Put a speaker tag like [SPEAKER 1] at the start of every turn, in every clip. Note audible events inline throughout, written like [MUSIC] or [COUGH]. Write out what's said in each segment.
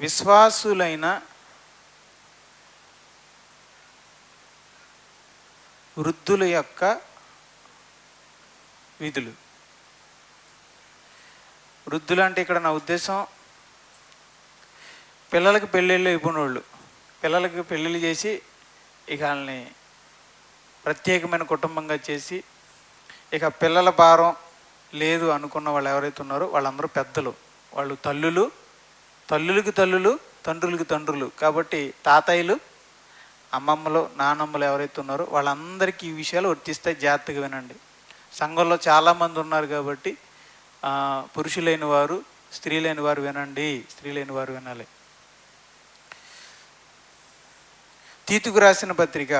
[SPEAKER 1] విశ్వాసులైన వృద్ధుల యొక్క విధులు. వృద్ధులు అంటే ఇక్కడ నా ఉద్దేశం పిల్లలకి పెళ్ళిళ్ళు అయిపోయినోళ్ళు. పిల్లలకి పెళ్ళిళ్ళు చేసి ఇక వాళ్ళని ప్రత్యేకమైన కుటుంబంగా చేసి ఇక పిల్లల భారం లేదు అనుకున్న వాళ్ళు ఎవరైతే ఉన్నారో వాళ్ళందరూ పెద్దలు. వాళ్ళు తల్లులు తల్లులకి తల్లులు తండ్రులకి తండ్రులు. కాబట్టి తాతయ్యలు అమ్మమ్మలు నానమ్మలు ఎవరైతే ఉన్నారో వాళ్ళందరికీ ఈ విషయాలు వర్తిస్తాయి జాగ్రత్తగా వినండి. సంఘంలో చాలామంది ఉన్నారు కాబట్టి పురుషులైన వారు స్త్రీలైన వారు వినండి. స్త్రీలైన వారు వినాలి. తీతుకు రాసిన పత్రిక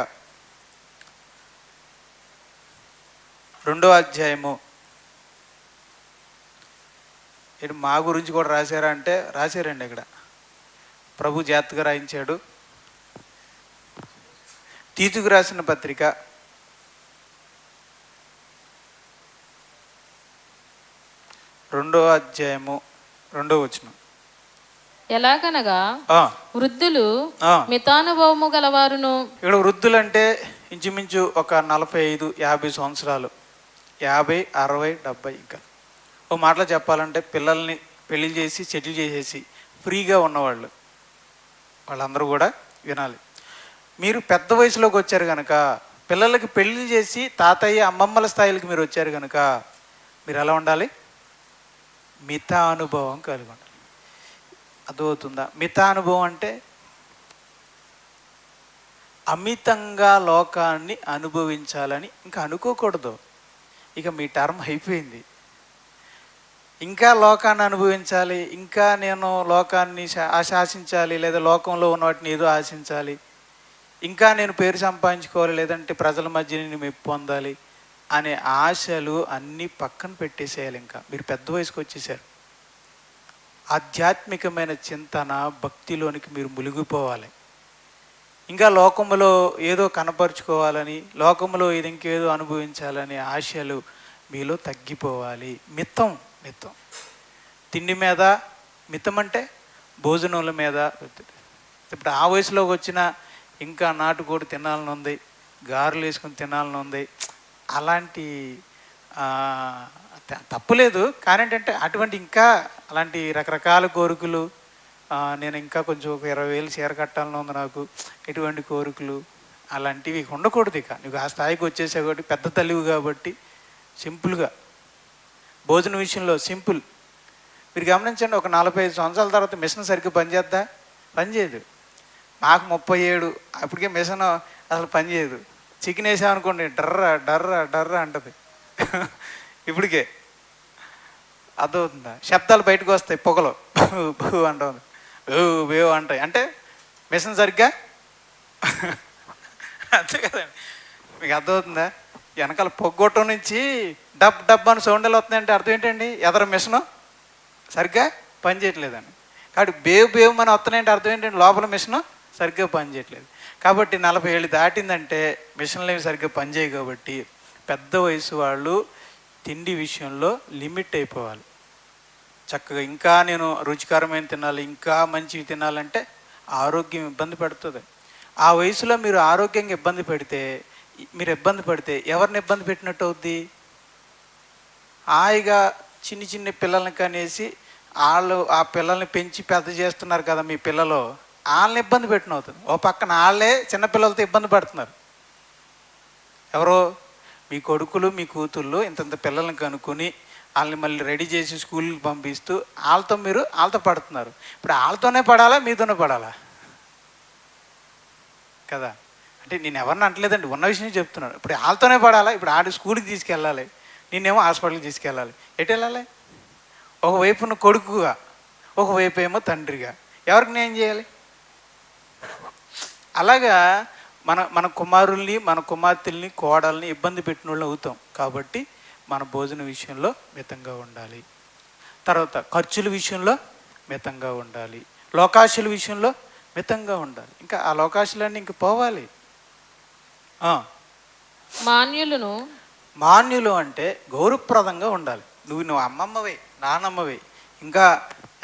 [SPEAKER 1] రెండో అధ్యాయము ఇటు మా గురించి కూడా రాశారా అంటే రాశారండి ఇక్కడ ప్రభు జాగ్రత్తగా రాయించాడు. తీతుకు రాసిన పత్రిక. రెండో అధ్యాయము రెండో వచనం.
[SPEAKER 2] ఎలాగనగా వృద్ధులు. మితానుభవము గలవారును?
[SPEAKER 1] ఇక్కడ వృద్ధులంటే ఇంచుమించు ఒక నలభై ఐదు యాభై సంవత్సరాలు. యాభై అరవై డెబ్బై ఇంకా. ఓ మాటలో చెప్పాలంటే పిల్లల్ని పెళ్ళి చేసి సెటిల్ చేసేసి ఫ్రీగా ఉన్నవాళ్ళు వాళ్ళందరూ కూడా వినాలి. మీరు పెద్ద వయసులోకి వచ్చారు కనుక పిల్లలకి పెళ్ళి చేసి తాతయ్య అమ్మమ్మల స్థాయిలకి మీరు వచ్చారు కనుక మీరు ఎలా ఉండాలి? మిత అనుభవం కలిగి ఉండాలి. అర్థమవుతుందా? మిత అనుభవం అంటే అమితంగా లోకాన్ని అనుభవించాలని ఇంకా అనుకోకూడదు. ఇక మీ టర్మ్ అయిపోయింది. ఇంకా లోకాన్ని అనుభవించాలి ఇంకా నేను లోకాన్ని శా- ఆశాసించాలి లేదా లోకంలో ఉన్న వాటిని ఏదో ఆశించాలి ఇంకా నేను పేరు సంపాదించుకోవాలి లేదంటే ప్రజల మధ్య నేను మెప్పు పొందాలి అనే ఆశలు అన్నీ పక్కన పెట్టేసేయాలి ఇంకా. మీరు పెద్ద వయసుకు వచ్చేసారు. ఆధ్యాత్మికమైన చింతన భక్తిలోనికి మీరు మునిగిపోవాలి. ఇంకా లోకములో ఏదో కనపరుచుకోవాలని లోకములో ఇది ఇంకేదో అనుభవించాలని ఆశలు మీలో తగ్గిపోవాలి. మిత్తం మిత్తం తిండి మీద మితం అంటే భోజనముల మీద ఇప్పుడు ఆ వయసులోకి వచ్చిన ఇంకా నాటుకోడి తినాలని ఉంది గారెలు వేసుకుని తినాలని ఉంది. అలాంటి తప్పులేదు కానీ ఏంటంటే అటువంటి ఇంకా అలాంటి రకరకాల కోరికలు నేను ఇంకా కొంచెం ఒక ఇరవై వేలు చీర కట్టాలని ఉంది నాకు. ఇటువంటి కోరికలు అలాంటివి ఉండకూడదు ఇక. నువ్వు ఆ స్థాయికి వచ్చేసావు కాబట్టి పెద్ద తల్లివి కాబట్టి సింపుల్గా భోజనం విషయంలో సింపుల్. మీరు గమనించండి ఒక నలభై ఐదు సంవత్సరాల తర్వాత మిషన్ సరిగ్గా పనిచేద్దా పనిచేయదు నాకు ముప్పై ఏడు అప్పటికే మిషన్ అసలు పనిచేయదు చికెన్ వేసామనుకోండి డర్ర డర్ర డర్ర అంటది. ఇప్పటికే. అర్థమవుతుందా? శబ్దాలు బయటకు వస్తాయి పొగలు. భూ అంటుంది. ఓ వేవ్ అంటాయి. అంటే మిషన్ సరిగ్గా? అంతే కదండి. మీకు అర్థమవుతుందా? వెనకాల పొగ్గొట్టం నుంచి డబ్ డబ్ అని సౌండ్లు వస్తున్నాయంటే అర్థం ఏంటండి? ఎదర మిషను? సరిగ్గా పనిచేయట్లేదండి కాబట్టి బేవ్ బేవ్ అని వస్తున్నాయంటే అర్థం ఏంటంటే లోపల మిషను సరిగ్గా పనిచేయట్లేదు కాబట్టి నలభై ఏళ్ళు దాటిందంటే మిషన్లు ఏమి సరిగ్గా పనిచేయవు కాబట్టి పెద్ద వయసు వాళ్ళు తిండి విషయంలో లిమిట్ అయిపోవాలి. చక్కగా ఇంకా నేను రుచికరమైన తినాలి ఇంకా మంచివి తినాలంటే ఆరోగ్యం ఇబ్బంది పడుతుంది. ఆ వయసులో మీరు ఆరోగ్యంగా ఇబ్బంది పెడితే మీరు ఇబ్బంది పడితే ఎవరిని ఇబ్బంది పెట్టినట్టు అవుద్ది? హాయిగా చిన్ని చిన్ని పిల్లల్ని కనేసి వాళ్ళు ఆ పిల్లల్ని పెంచి పెద్ద చేస్తున్నారు కదా మీ పిల్లలు వాళ్ళని ఇబ్బంది పెట్టిన అవుతుంది. ఓ పక్కన వాళ్ళే చిన్నపిల్లలతో ఇబ్బంది పడుతున్నారు. ఎవరో మీ కొడుకులు మీ కూతుళ్ళు ఇంతంత పిల్లల్ని కనుక్కొని వాళ్ళని మళ్ళీ రెడీ చేసి స్కూల్కి పంపిస్తూ వాళ్ళతో మీరు వాళ్ళతో పడుతున్నారు. ఇప్పుడు వాళ్ళతోనే పడాలా మీతోనే పడాలా? కదా? అంటే నేను ఎవరిని అంటలేదండి ఉన్న విషయం చెప్తున్నాను. ఇప్పుడు వాళ్ళతోనే పడాలా? ఇప్పుడు ఆడి స్కూల్కి తీసుకెళ్ళాలి. నేనేమో హాస్పిటల్కి తీసుకెళ్ళాలి. ఎటు వెళ్ళాలి? ఒకవైపున కొడుకుగా ఒకవైపు ఏమో తండ్రిగా. ఎవరికి నేను చేయాలి? అలాగా మన మన కుమారుల్ని మన కుమార్తెల్ని కోడల్ని ఇబ్బంది పెట్టిన వాళ్ళు అవుతాం. కాబట్టి మన భోజన విషయంలో మితంగా ఉండాలి. తర్వాత ఖర్చుల విషయంలో మితంగా ఉండాలి. లోకాశుల విషయంలో మితంగా ఉండాలి. ఇంకా ఆ లోకాశులన్నీ ఇంక పోవాలి.
[SPEAKER 2] మాన్యులను
[SPEAKER 1] మాన్యులు అంటే గౌరవప్రదంగా ఉండాలి. నువ్వు నువ్వు అమ్మమ్మవే నానమ్మవే. ఇంకా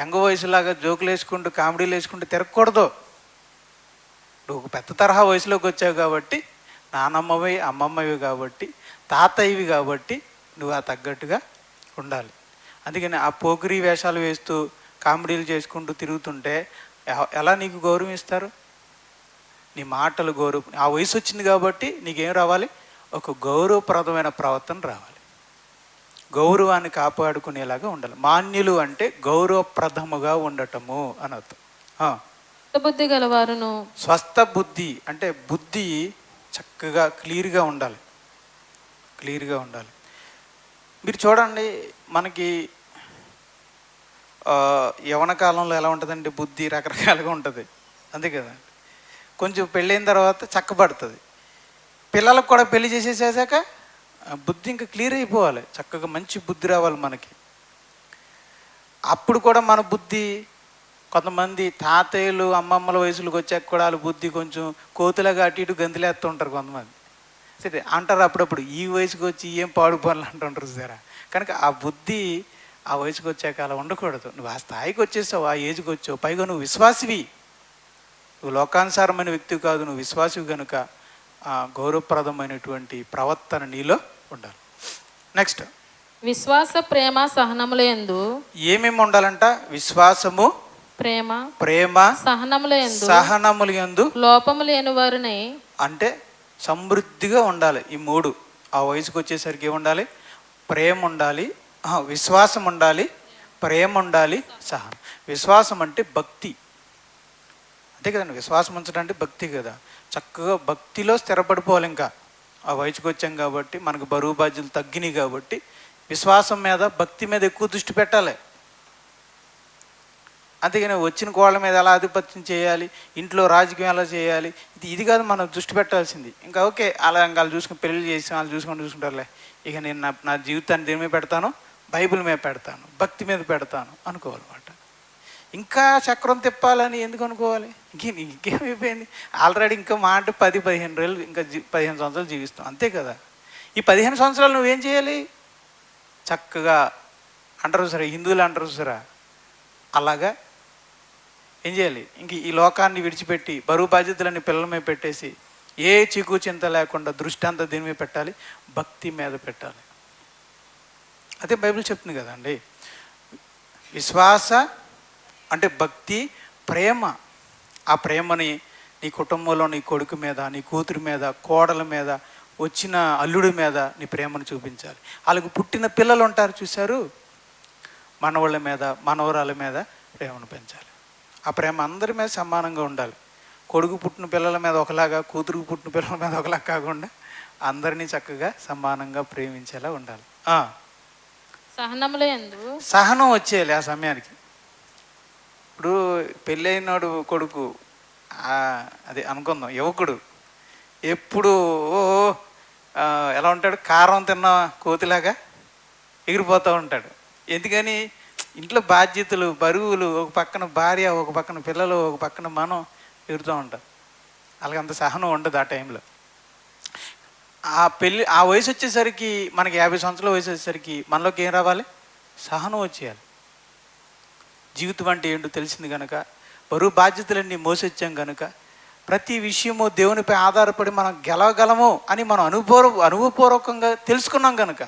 [SPEAKER 1] యంగ వయసులాగా జోకులు వేసుకుంటూ కామెడీలు వేసుకుంటూ తిరగకూడదు. నువ్వు పెద్ద తరహా వయసులోకి వచ్చావు కాబట్టి నానమ్మవి అమ్మమ్మవి కాబట్టి తాతయ్యవి కాబట్టి నువ్వు ఆ తగ్గట్టుగా ఉండాలి. అందుకని ఆ పోకిరీ వేషాలు వేస్తూ కామెడీలు చేసుకుంటూ తిరుగుతుంటే ఎలా నీకు గౌరవం ఇస్తారు? నీ మాటలు గౌరవం ఆ వయసు వచ్చింది కాబట్టి నీకేం రావాలి? ఒక గౌరవప్రదమైన ప్రవర్తన రావాలి. గౌరవాన్ని కాపాడుకునేలాగా ఉండాలి. మాన్యులు అంటే గౌరవప్రదముగా ఉండటము అని అర్థం.
[SPEAKER 2] బుద్ధి గలవారును.
[SPEAKER 1] స్వస్థ బుద్ధి అంటే బుద్ధి చక్కగా క్లియర్గా ఉండాలి. క్లియర్గా ఉండాలి. మీరు చూడండి మనకి యవన కాలంలో ఎలా ఉంటుందండి? బుద్ధి రకరకాలుగా ఉంటుంది. అంతే కదా? కొంచెం పెళ్ళైన తర్వాత చక్కబడుతుంది. పిల్లలకు కూడా పెళ్ళి చేసేసాక బుద్ధి ఇంకా క్లియర్ అయిపోవాలి. చక్కగా మంచి బుద్ధి రావాలి మనకి. అప్పుడు కూడా మన బుద్ధి కొంతమంది తాతయ్యలు అమ్మమ్మల వయసులకు వచ్చాక కూడా వాళ్ళ బుద్ధి కొంచెం కోతులాగా అటు ఇటు గంతులేస్తుంటారు కొంతమంది. సరే అంటారు అప్పుడప్పుడు ఈ వయసుకు వచ్చి ఏం పాడు పనులు అంటుంటారు సరే? కనుక ఆ బుద్ధి ఆ వయసుకు వచ్చాక అలా ఉండకూడదు. నువ్వు ఆ స్థాయికి వచ్చేసావు ఆ ఏజ్కి వచ్చావు పైగా నువ్వు విశ్వాసివి. నువ్వు లోకానుసారమైన వ్యక్తి కాదు నువ్వు విశ్వాసివి కనుక ఆ గౌరవప్రదమైనటువంటి ప్రవర్తన నీలో ఉండాలి. నెక్స్ట్
[SPEAKER 2] విశ్వాస ప్రేమ సహనముల యందు
[SPEAKER 1] ఏమేమి ఉండాలంట? విశ్వాసము
[SPEAKER 2] ప్రేమ
[SPEAKER 1] ప్రేమ
[SPEAKER 2] సహనముల యందు
[SPEAKER 1] సహనములు యందు
[SPEAKER 2] లోపము లేని వారిని
[SPEAKER 1] అంటే సమృద్ధిగా ఉండాలి. ఈ మూడు. ఆ వయసుకు వచ్చేసరికి ఏముండాలి? ప్రేమ ఉండాలి విశ్వాసం ఉండాలి ప్రేమ ఉండాలి సహనం. విశ్వాసం అంటే భక్తి. అంతే కదండి విశ్వాసం ఉంచడం అంటే భక్తి కదా. చక్కగా భక్తిలో స్థిరపడిపోవాలి ఇంకా. ఆ వయసుకు వచ్చాం కాబట్టి మనకు బరువు బాధ్యతలు తగ్గినాయి కాబట్టి విశ్వాసం మీద భక్తి మీద ఎక్కువ దృష్టి పెట్టాలి. అందుకని వచ్చిన కోళ్ళ మీద ఎలా ఆధిపత్యం చేయాలి ఇంట్లో రాజకీయం ఎలా చేయాలి ఇది ఇది కాదు మనం దృష్టి పెట్టాల్సింది. ఇంకా ఓకే అలా ఇంకా వాళ్ళు చూసుకుని పెళ్ళి చేసి వాళ్ళు చూసుకొని చూసుకుంటారులే. ఇక నేను నా నా జీవితాన్ని దేని మీద పెడతాను? బైబిల్ మీద పెడతాను భక్తి మీద పెడతాను అనుకోవాలన్నమాట ఇంకా చక్రం తిప్పాలని ఎందుకు అనుకోవాలి? ఇంకేం ఇంకేమైపోయింది ఆల్రెడీ ఇంకా మా అంటే పది పదిహేను రోజులు ఇంకా పదిహేను సంవత్సరాలు జీవిస్తాం. అంతే కదా? ఈ పదిహేను సంవత్సరాలు నువ్వేం చేయాలి? చక్కగా అంటారు సరే హిందువులు అంటారు సరే అలాగా ఏం చేయాలి? ఇంక ఈ లోకాన్ని విడిచిపెట్టి బరువు బాధ్యతలన్నీ పిల్లల మీద పెట్టేసి ఏ చీకు చింత లేకుండా దృష్టి అంతా దీని మీద పెట్టాలి? భక్తి మీద పెట్టాలి. అదే బైబిల్ చెప్తుంది కదండి. విశ్వాస అంటే భక్తి ప్రేమ. ఆ ప్రేమని నీ కుటుంబంలో నీ కొడుకు మీద నీ కూతురు మీద కోడల మీద వచ్చిన అల్లుడి మీద నీ ప్రేమను చూపించాలి. వాళ్ళకు పుట్టిన పిల్లలు ఉంటారు చూశారు? మనవాళ్ళ మీద మనవరాల మీద ప్రేమను పెంచాలి. ఆ ప్రేమ అందరి మీద సమానంగా ఉండాలి. కొడుకు పుట్టిన పిల్లల మీద ఒకలాగా కూతురుకు పుట్టిన పిల్లల మీద ఒకలాగా కాకుండా అందరినీ చక్కగా సమానంగా ప్రేమించేలా ఉండాలి.
[SPEAKER 2] యందు
[SPEAKER 1] సహనం వచ్చేయాలి ఆ సమయానికి. ఇప్పుడు పెళ్ళైనాడు కొడుకు అది అనుకుందాం యువకుడు. ఎప్పుడు ఎలా ఉంటాడు? కారం తిన్న కోతిలాగా ఎగిరిపోతూ ఉంటాడు. ఎందుకని? ఇంట్లో బాధ్యతలు బరువులు ఒక పక్కన భార్య ఒక పక్కన పిల్లలు ఒక పక్కన మనం ఎగురుతూ ఉంటాం. అలాగే అంత సహనం ఉండదు ఆ టైంలో. ఆ పెళ్ళి ఆ వయసు వచ్చేసరికి మనకి యాభై సంవత్సరాల వయసు వచ్చేసరికి మనలోకి ఏం రావాలి? సహనం వచ్చేయాలి. జీవితం అంటే ఏంటో తెలిసింది కనుక బరువు బాధ్యతలన్నీ మోసొచ్చాం కనుక ప్రతి విషయము దేవునిపై ఆధారపడి మనం గెలవగలము అని మనం అనుభవ అనుభవపూర్వకంగా తెలుసుకున్నాం కనుక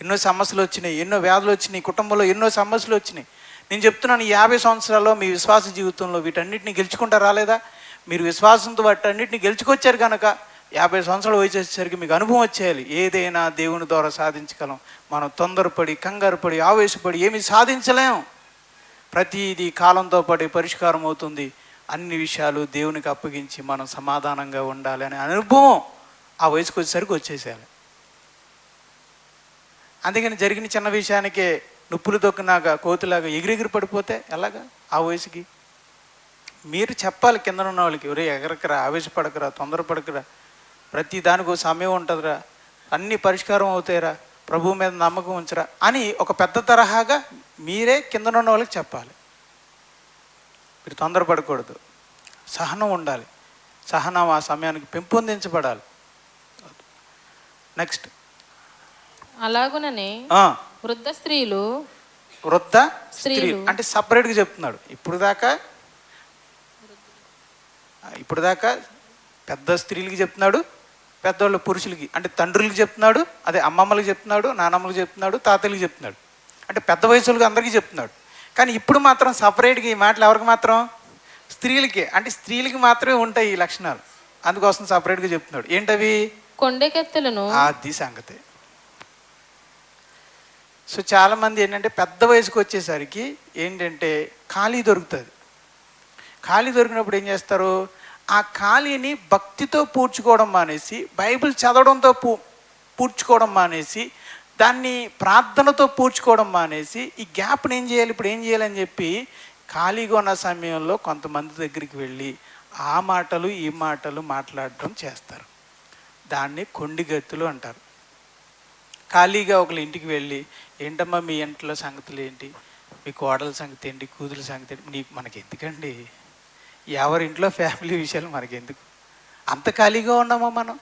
[SPEAKER 1] ఎన్నో సమస్యలు వచ్చినాయి ఎన్నో వ్యాధులు వచ్చినాయి కుటుంబంలో ఎన్నో సమస్యలు వచ్చినాయి. నేను చెప్తున్నాను ఈ యాభై సంవత్సరాల్లో మీ విశ్వాస జీవితంలో వీటన్నిటిని గెలుచుకుంటా రాలేదా? మీరు విశ్వాసంతో వాటన్నిటిని గెలుచుకొచ్చారు కనుక యాభై సంవత్సరాలు వచ్చేసరికి మీకు అనుభవం వచ్చేయాలి. ఏదైనా దేవుని ద్వారా సాధించగలం. మనం తొందరపడి కంగారుపడి ఆవేశపడి ఏమి సాధించలేము ప్రతిదీ కాలంతో పాటు పరిష్కారం అవుతుంది. అన్ని విషయాలు దేవునికి అప్పగించి మనం సమాధానంగా ఉండాలి అనే అనుభవం ఆ వయసుకు వచ్చేసరికి వచ్చేసేయాలి. అందుకని జరిగిన చిన్న విషయానికే నొప్పులు దొక్కినాక కోతిలాగా ఎగిరెగిరి పడిపోతే ఎలాగా? ఆ వయసుకి. మీరు చెప్పాలి కింద ఉన్న వాళ్ళకి ఒరే ఎగరకరా ఆవేశపడకరా తొందరపడకరా ప్రతి దానికి సమయం ఉంటుందిరా అన్ని పరిష్కారం అవుతాయిరా ప్రభు మీద నమ్మకం ఉంచరా అని ఒక పెద్ద తరహాగా మీరే కింద ఉన్న వాళ్ళకి చెప్పాలి. మీరు తొందరపడకూడదు. సహనం ఉండాలి. సహనం ఆ సమయానికి పెంపొందించబడాలి. నెక్స్ట్.
[SPEAKER 2] అలాగుననే వృద్ధ స్త్రీలు
[SPEAKER 1] వృద్ధ స్త్రీ
[SPEAKER 2] స్త్రీలు.
[SPEAKER 1] అంటే సపరేట్గా చెప్తున్నాడు. ఇప్పుడు దాకా ఇప్పుడు దాకా పెద్ద స్త్రీలకి చెప్తున్నాడు పెద్దవాళ్ళ పురుషులకి అంటే తండ్రులకి చెప్తున్నాడు అదే అమ్మమ్మలకి చెప్తున్నాడు నానమ్మలకి చెప్తున్నాడు తాతయ్యలకి చెప్తున్నాడు. అంటే పెద్ద వయసులకు అందరికీ చెప్తున్నాడు. కానీ ఇప్పుడు మాత్రం సపరేట్గా ఈ మాటలు ఎవరికి మాత్రం? స్త్రీలకి. అంటే స్త్రీలకి మాత్రమే ఉంటాయి ఈ లక్షణాలు. అందుకోసం సపరేట్గా చెప్తున్నాడు. ఏంటవి?
[SPEAKER 2] కొండెకెత్తులను
[SPEAKER 1] అది సంగతి. సో చాలామంది ఏంటంటే పెద్ద వయసుకు వచ్చేసరికి ఏంటంటే ఖాళీ దొరుకుతుంది. ఖాళీ దొరికినప్పుడు ఏం చేస్తారు? ఆ ఖాళీని భక్తితో పూడ్చుకోవడం మానేసి బైబిల్ చదవడంతో పూ పూడ్చుకోవడం మానేసి దాన్ని ప్రార్థనతో పూడ్చుకోవడం మానేసి ఈ గ్యాప్ని ఏం చేయాలి? ఇప్పుడు ఏం చేయాలని చెప్పి ఖాళీగా ఉన్న సమయంలో కొంతమంది దగ్గరికి వెళ్ళి ఆ మాటలు ఈ మాటలు మాట్లాడడం చేస్తారు. దాన్ని కొండిగత్తులు అంటారు. ఖాళీగా ఒకళ్ళ ఇంటికి వెళ్ళి ఏంటమ్మా మీ ఇంట్లో సంగతులు ఏంటి? మీ కోడల సంగతి ఏంటి? కూతురు సంగతి ఏంటి? నీకు మనకి ఎందుకండి ఎవరి ఇంట్లో ఫ్యామిలీ విషయాలు మనకెందుకు? అంత ఖాళీగా ఉన్నామా మనం?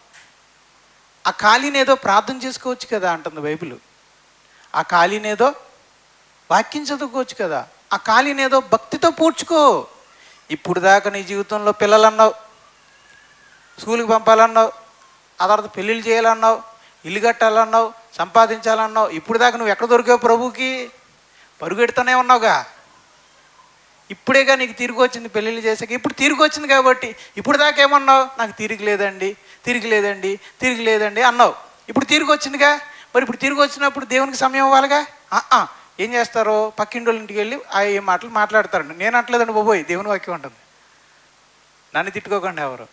[SPEAKER 1] ఆ ఖాళీని ఏదో ప్రార్థన చేసుకోవచ్చు కదా అంటుంది బైబిల్. ఆ ఖాళీని ఏదో వాక్యం చదువుకోవచ్చు కదా. ఆ ఖాళీని ఏదో భక్తితో పూడ్చుకో. ఇప్పుడు దాకా నీ జీవితంలో పిల్లలు అన్నావు స్కూల్కి పంపాలన్నావు. ఆ తర్వాత పెళ్ళిళ్ళు చేయాలన్నావు. ఇల్లు కట్టాలన్నావు. సంపాదించాలన్నావు. ఇప్పుడు దాకా నువ్వు ఎక్కడ దొరికావు ప్రభువుకి? పరుగెడుతూనే ఉన్నావుగా. ఇప్పుడేగా నీకు తిరిగి వచ్చింది పెళ్ళిళ్ళు చేసాక ఇప్పుడు తిరిగి వచ్చింది కాబట్టి ఇప్పుడు దాకా ఏమన్నావు? నాకు తిరిగి లేదండి. తిరిగి లేదండి తిరిగి లేదండి అన్నావు. ఇప్పుడు తిరిగి వచ్చిందిగా మరి ఇప్పుడు తిరిగి వచ్చినప్పుడు దేవునికి సమయం ఇవ్వాలిగా? ఏం చేస్తారో? పక్కిండోళ్ళ ఇంటికి వెళ్ళి ఆ ఏ మాటలు మాట్లాడతారండి. నేను అంటలేదండి బాబోయ్ దేవుని వాక్యం ఉంటుంది నన్ను తిట్టుకోకండి ఎవరు.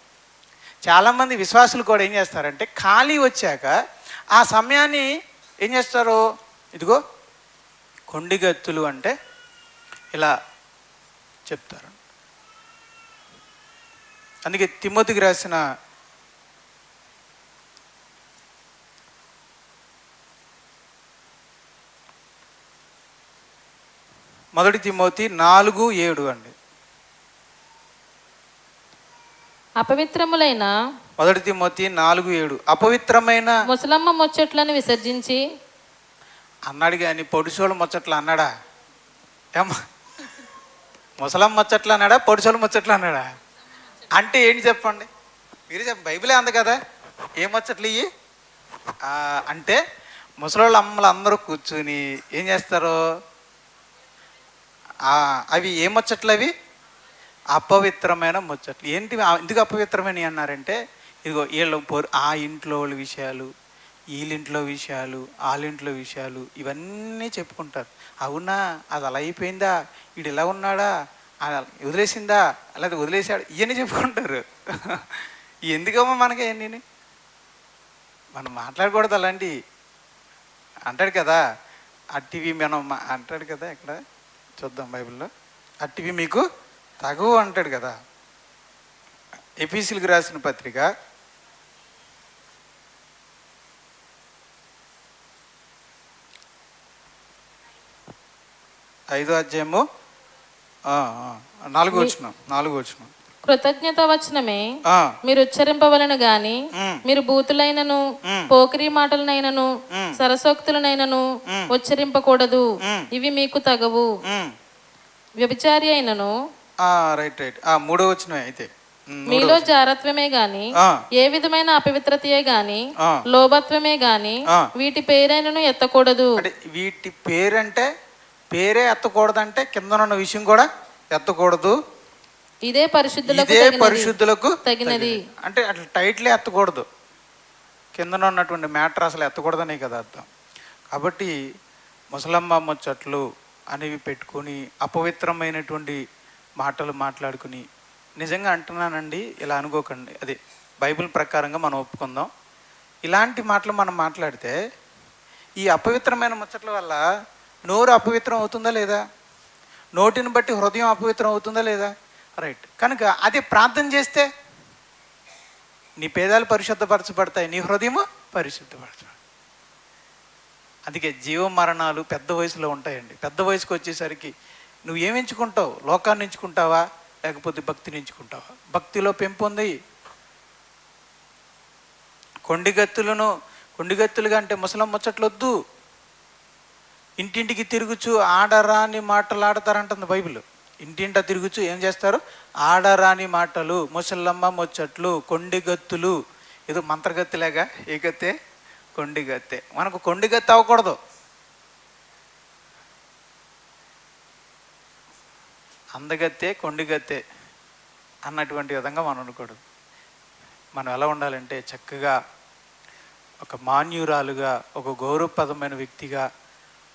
[SPEAKER 1] చాలామంది విశ్వాసులు కూడా ఏం చేస్తారంటే ఖాళీ వచ్చాక ఆ సమయాన్ని ఏం చేస్తారు? ఇదిగో కొండిగత్తులు అంటే ఇలా చెప్తారు. అందుకే తిమ్మతికి రాసిన మొదటి తిమోతి నాలుగు ఏడు అండి.
[SPEAKER 2] అపవిత్రములైన
[SPEAKER 1] మొదటి తిమోతి నాలుగు ఏడు. అపవిత్రమైన
[SPEAKER 2] ముసలమ్మ ముచ్చట్లను విసర్జించి
[SPEAKER 1] అన్నాడు కానీ పొడిసోళ్ళు ముచ్చట్లు అన్నాడా? ఏమ్మా? ముసలం ముచ్చట్లు అన్నాడా? పొడిసోళ్ళు ముచ్చట్లు అన్నాడా? అంటే ఏంటి చెప్పండి? మీరు చెప్ప బైబిలే అంది కదా. ఏం ముచ్చట్లు ఇవి అంటే ముసలోళ్ళ అమ్మలు అందరూ కూర్చుని ఏం చేస్తారు? అవి ఏ ముచ్చట్లు అవి? అపవిత్రమైన ముచ్చట్లు. ఏంటి ఎందుకు అపవిత్రమైన అన్నారంటే ఇదిగో వీళ్ళ ఆ ఇంట్లో వాళ్ళ విషయాలు వీళ్ళింట్లో విషయాలు వాళ్ళింట్లో విషయాలు ఇవన్నీ చెప్పుకుంటారు. అవునా? అది అలా అయిపోయిందా? వీడు ఇలా ఉన్నాడా? వదిలేసిందా? లేదా వదిలేసాడు ఇవన్నీ చెప్పుకుంటారు. [LAUGHS] ఎందుకమ్మా మనకి అవన్నీ మనం మాట్లాడకూడదు అలాంటి. అంటాడు కదా అట్టివి మనం అంటాడు కదా ఇక్కడ చూద్దాం బైబిల్లో. అట్టివి మీకు తగు అంటాడు కదా. ఎఫీసీలకు రాసిన పత్రిక. ఐదో అధ్యాయము నాలుగు వచ్చిన నాలుగు వచ్చిన
[SPEAKER 2] కృతజ్ఞత వచనమే మీరు ఉచ్చరింపవలను గాని. మీరు బూతులైనను. పోకిరి మాటలనైనను. సరసోక్తులనైనను. ఉచ్చరింపకూడదు. ఇవి మీకు తగవు వ్యభిచారి అయినను
[SPEAKER 1] రైట్ రైట్ మూడో వచ్చిన అయితే
[SPEAKER 2] మీలో జారత్వమే గాని ఏ విధమైన అపవిత్రతయే గాని. లోభత్వమే గాని. వీటి పేరైనను ఎత్తకూడదు
[SPEAKER 1] అంటే వీటి పేరంటే పేరే ఎత్తకూడదంటే కింద ఉన్న విషయం కూడా ఎత్తకూడదు
[SPEAKER 2] ఇదే పరిశుద్ధులకు
[SPEAKER 1] ఇదే. పరిశుద్ధులకు
[SPEAKER 2] తగినది.
[SPEAKER 1] అంటే అట్లా టైట్లే ఎత్తకూడదు. కిందన ఉన్నటువంటి మ్యాటర్ అసలు ఎత్తకూడదనే కదా అర్థం. కాబట్టి ముసలమ్మ ముచ్చట్లు అనేవి పెట్టుకొని అపవిత్రమైనటువంటి మాటలు మాట్లాడుకుని నిజంగా అంటున్నానండి ఇలా అనుకోకండి. అదే బైబిల్ ప్రకారంగా మనం ఒప్పుకుందాం. ఇలాంటి మాటలు మనం మాట్లాడితే ఈ అపవిత్రమైన ముచ్చట్ల వల్ల నోరు అపవిత్రం అవుతుందా లేదా? నోటిని బట్టి హృదయం అపవిత్రం అవుతుందా లేదా? రైట్ కనుక అదే ప్రార్థన చేస్తే నీ పేదాలు పరిశుద్ధపరచబడతాయి నీ హృదయము పరిశుద్ధపరచబడతాయి. అందుకే జీవ మరణాలు పెద్ద వయసులో ఉంటాయండి. పెద్ద వయసుకు వచ్చేసరికి నువ్వు ఏమి ఎంచుకుంటావు? లోకాన్ని ఎంచుకుంటావా? లేకపోతే భక్తిని ఎంచుకుంటావా? భక్తిలో పెంపొంది కొండిగత్తులను కొండిగత్తులుగా అంటే ముసలం ముచ్చట్లు వద్దు ఇంటింటికి తిరుగుచు ఆడరాని మాటలాడతారంటుంది బైబిల్. ఇంటింట తిరుగుచు ఏం చేస్తారు? ఆడరాని మాటలు ముసలమ్మ ముచ్చట్లు కొండిగత్తులు. ఏదో మంత్రగత్తిలాగా ఏ గత్తే? కొండిగత్తే. మనకు కొండిగత్తి అవ్వకూడదు. అందగత్తే కొండిగత్తే అన్నటువంటి విధంగా మనం అనుకోడు. మనం ఎలా ఉండాలంటే చక్కగా ఒక మాన్యురాలుగా ఒక గౌరవప్రదమైన వ్యక్తిగా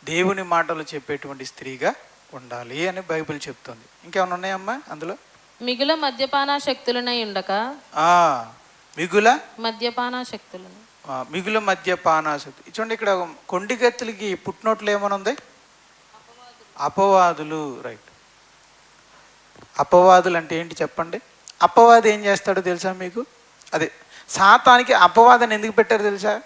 [SPEAKER 1] దేవుని మాటలు చెప్పేటువంటి స్త్రీగా ఉండాలి అని బైబిల్ చెప్తుంది. ఇంకేమైనా ఉన్నాయమ్మా అందులో?
[SPEAKER 2] మిగుల మద్యపాన శక్తులనై ఉండక.
[SPEAKER 1] ఆ, మిగుల?
[SPEAKER 2] మద్యపాన శక్తులను.
[SPEAKER 1] ఆ, మిగుల మద్యపానాసక్తి చూడండి ఇక్కడ కొండిగత్తులకి పుట్టినోట్లు ఏమని ఉంది? అపవాదులు రైట్. అపవాదులు అంటే ఏంటి చెప్పండి? అపవాది ఏం చేస్తాడో తెలుసా మీకు? అదే సాతానికి అపవాదాన్ని ఎందుకు పెట్టారు తెలుసా?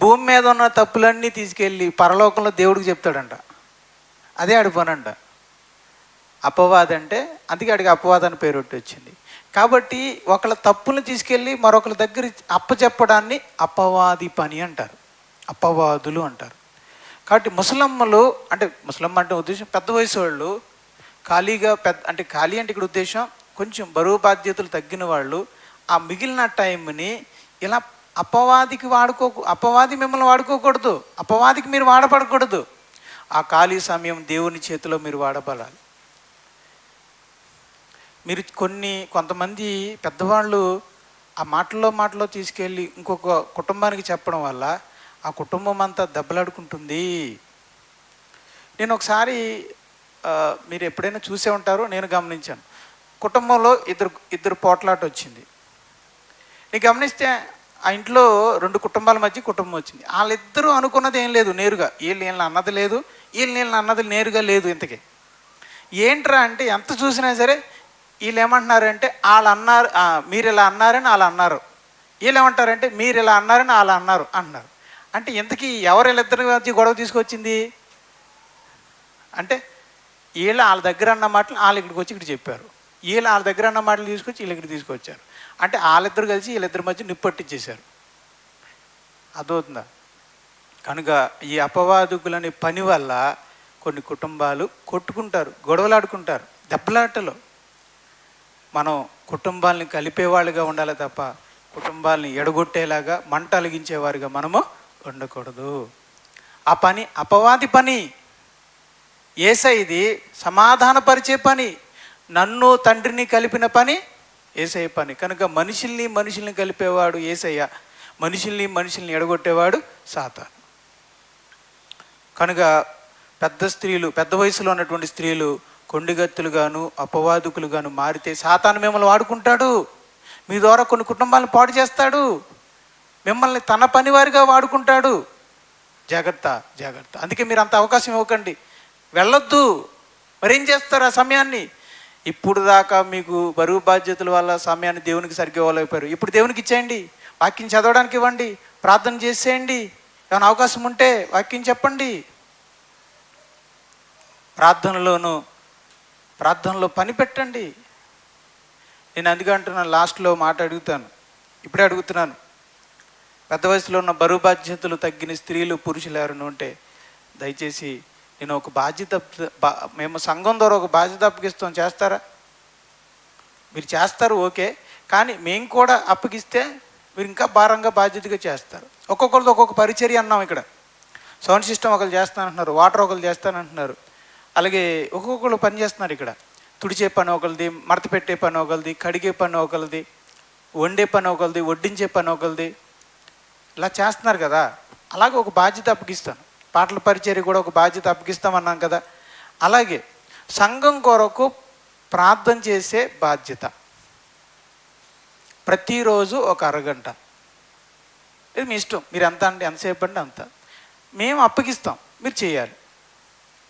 [SPEAKER 1] భూమి మీద ఉన్న తప్పులన్నీ తీసుకెళ్ళి పరలోకంలో దేవుడికి చెప్తాడంట. అదే ఆడి పనంట అపవాది అంటే అందుకే ఆడికి అపవాద పేరు వచ్చింది. కాబట్టి ఒకళ్ళ తప్పులను తీసుకెళ్ళి మరొకరి దగ్గర అప్పచెప్పడాన్ని అపవాది పని అంటారు. అపవాదులు అంటారు. కాబట్టి ముసలమ్మలు అంటే ముసలమ్మ అంటే ఉద్దేశం పెద్ద వయసు వాళ్ళు ఖాళీగా పెద్ద అంటే ఖాళీ అంటే ఇక్కడ ఉద్దేశం కొంచెం బరువు బాధ్యతలు తగ్గిన వాళ్ళు ఆ మిగిలిన టైంని ఇలా అపవాదికి వాడుకో అపవాది మిమ్మల్ని వాడుకోకూడదు. అపవాదికి మీరు వాడపడకూడదు. ఆ ఖాళీ సమయం దేవుని చేతిలో మీరు వాడబడాలి. మీరు కొన్ని కొంతమంది పెద్దవాళ్ళు ఆ మాటల్లో మాటలో తీసుకెళ్ళి ఇంకొక కుటుంబానికి చెప్పడం వల్ల ఆ కుటుంబం అంతా దెబ్బలాడుకుంటుంది. నేను ఒకసారి మీరు ఎప్పుడైనా చూసే ఉంటారో నేను గమనించాను. కుటుంబంలో ఇద్దరు ఇద్దరు పోట్లాట వచ్చింది నేను గమనిస్తే ఆ ఇంట్లో రెండు కుటుంబాల మధ్య కుటుంబం వచ్చింది. వాళ్ళిద్దరూ అనుకున్నది ఏం లేదు నేరుగా. వీళ్ళు వీళ్ళని అన్నది లేదు వీళ్ళు వీళ్ళని అన్నది నేరుగా లేదు ఇంతకీ. ఏంట్రా అంటే ఎంత చూసినా సరే వీళ్ళు ఏమంటున్నారంటే వాళ్ళు అన్నారు మీరు ఇలా అన్నారని వాళ్ళు అన్నారు. వీళ్ళు ఏమంటారంటే మీరు ఇలా అన్నారని వాళ్ళు అన్నారు అన్నారు అంటే ఇంతకీ ఎవరు వీళ్ళిద్దరి మధ్య గొడవ తీసుకొచ్చింది? అంటే వీళ్ళు వాళ్ళ దగ్గర అన్న మాటలు వాళ్ళు ఇక్కడికి వచ్చి ఇక్కడ చెప్పారు. వీళ్ళు వాళ్ళ దగ్గర అన్న మాటలు తీసుకొచ్చి వీళ్ళు ఇక్కడ తీసుకొచ్చారు. అంటే వాళ్ళిద్దరు కలిసి వీళ్ళిద్దరి మధ్య నిప్పట్టించేశారు అదవుతుందా కనుక ఈ అపవాదుకులని పని వల్ల కొన్ని కుటుంబాలు కొట్టుకుంటారు గొడవలాడుకుంటారు దెబ్బలాటలు. మనం కుటుంబాలని కలిపేవాళ్ళుగా ఉండాలి తప్ప కుటుంబాలని ఎడగొట్టేలాగా మంట అలిగించేవారుగా మనము ఉండకూడదు. ఆ పని అపవాది పని. ఏసైది సమాధానపరిచే పని నన్ను తండ్రిని కలిపిన పని ఏసయ్య పని. కనుక మనుషుల్ని మనుషుల్ని కలిపేవాడు ఏసయ్య. మనుషుల్ని మనుషుల్ని ఎడగొట్టేవాడు సాతాను. కనుక పెద్ద స్త్రీలు పెద్ద వయసులో ఉన్నటువంటి స్త్రీలు కొండిగత్తులుగాను అపవాదుకులుగాను మారితే సాతాను మిమ్మల్ని వాడుకుంటాడు. మీ ద్వారా కొన్ని కుటుంబాలను పాడు చేస్తాడు. మిమ్మల్ని తన పనివారిగా వాడుకుంటాడు. జాగ్రత్త జాగ్రత్త. అందుకే మీరు అంత అవకాశం ఇవ్వకండి. వెళ్ళొద్దు. మరేం చేస్తారు ఆ సమయాన్ని? ఇప్పుడు దాకా మీకు బరువు బాధ్యతల వల్ల సమయాన్ని దేవునికి సరిగ్గా ఇవ్వలేకపోయారు. ఇప్పుడు దేవునికి ఇచ్చేయండి. వాక్యం చదవడానికి ఇవ్వండి. ప్రార్థన చేసేయండి. ఏమైనా అవకాశం ఉంటే వాక్యం చెప్పండి. ప్రార్థనలోను ప్రార్థనలో పని పెట్టండి. నేను అందుకే అంటున్నాను లాస్ట్లో మాట అడుగుతాను. ఇప్పుడే అడుగుతున్నాను. పెద్ద వయసులో ఉన్న బరువు బాధ్యతలు తగ్గిన స్త్రీలు పురుషులు ఎవరైనా ఉంటే దయచేసి నేను ఒక బాధ్యత బా- మేము సంఘం ద్వారా ఒక బాధ్యత అప్పగిస్తాం చేస్తారా? మీరు చేస్తారు ఓకే. కానీ మేము కూడా అప్పగిస్తే మీరు ఇంకా భారంగా బాధ్యతగా చేస్తారు. ఒక్కొక్కరితో ఒక్కొక్క పరిచర్య అన్నాం ఇక్కడ. సౌండ్ సిస్టమ్ ఒకరు చేస్తానంటున్నారు వాటర్ ఒకరు చేస్తానంటున్నారు. అలాగే ఒక్కొక్కరు పని చేస్తున్నారు ఇక్కడ. తుడిచే పని ఒకరిది మడత పెట్టే పని ఒకరిది కడిగే పని ఒకరిది వండే పని ఒకరిది వడ్డించే పని ఒకరిది ఇలా చేస్తున్నారు కదా. అలాగే ఒక బాధ్యత అప్పగిస్తాను. పాటల పరిచర్య కూడా ఒక బాధ్యత అప్పగిస్తామన్నాం కదా. అలాగే సంఘం కొరకు ప్రార్థన చేసే బాధ్యత. ప్రతిరోజు ఒక అరగంట. ఇది మీ ఇష్టం. మీరు ఎంత అంటే ఎంతసేపు అంటే అంత. మేము అప్పగిస్తాం. మీరు చేయాలి.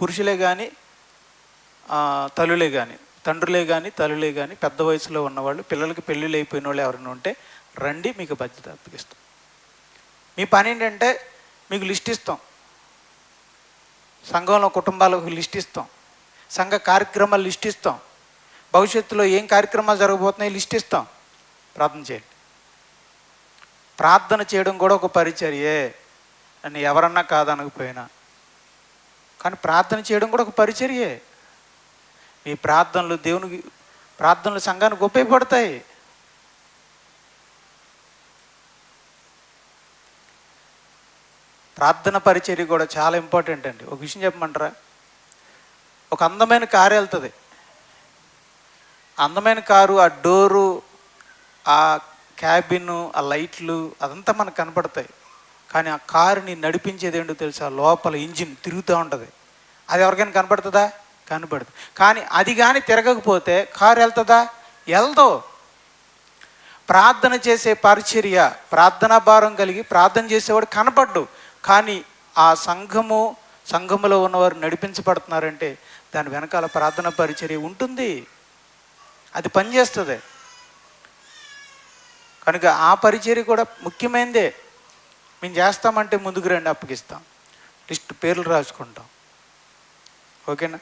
[SPEAKER 1] పురుషులే కానీ తల్లులే కానీ తండ్రులే కానీ తల్లులే కానీ పెద్ద వయసులో ఉన్నవాళ్ళు పిల్లలకి పెళ్ళిళ్ళు అయిపోయిన వాళ్ళు ఎవరైనా ఉంటే రండి మీకు బాధ్యత అప్పగిస్తాం. మీ పని ఏంటంటే మీకు లిస్ట్ ఇస్తాం. సంఘంలో కుటుంబాలకు లిస్ట్ ఇస్తాం. సంఘ కార్యక్రమాలు లిస్ట్ ఇస్తాం. భవిష్యత్తులో ఏం కార్యక్రమాలు జరగబోతున్నాయి లిస్ట్ ఇస్తాం. ప్రార్థన చేయండి. ప్రార్థన చేయడం కూడా ఒక పరిచర్యే. అని ఎవరన్నా కాదనకపోయినా. కానీ ప్రార్థన చేయడం కూడా ఒక పరిచర్యే. మీ ప్రార్థనలు దేవునికి ప్రార్థనలు సంఘానికి ఉపయోగపడతాయి. ప్రార్థన పరిచర్య కూడా చాలా ఇంపార్టెంట్ అండి. ఒక విషయం చెప్పమంటారా? ఒక అందమైన కారు వెళ్తుంది. అందమైన కారు ఆ డోరు ఆ క్యాబిన్ ఆ లైట్లు అదంతా మనకు కనపడతాయి. కానీ ఆ కారుని నడిపించేది ఏంటో తెలుసా లోపల ఇంజిన్ తిరుగుతూ ఉంటుంది. అది ఎవరికైనా కనపడుతుందా? కనపడదు. కానీ అది కానీ తిరగకపోతే కారు వెళ్తుందా? వెళ్దో. ప్రార్థన చేసే పరిచర్య ప్రార్థనా భారం కలిగి ప్రార్థన చేసేవాడు కనపడ్డు. కానీ ఆ సంఘము సంఘములో ఉన్నవారు నడిపించబడుతున్నారంటే దాని వెనకాల ప్రార్థన పరిచర్య ఉంటుంది. అది పనిచేస్తుంది. కనుక ఆ పరిచర్య కూడా ముఖ్యమైనదే మేము చేస్తామంటే ముందుకు రండి అప్పగిస్తాం. లిస్ట్ పేర్లు రాసుకుంటాం. ఓకేనా?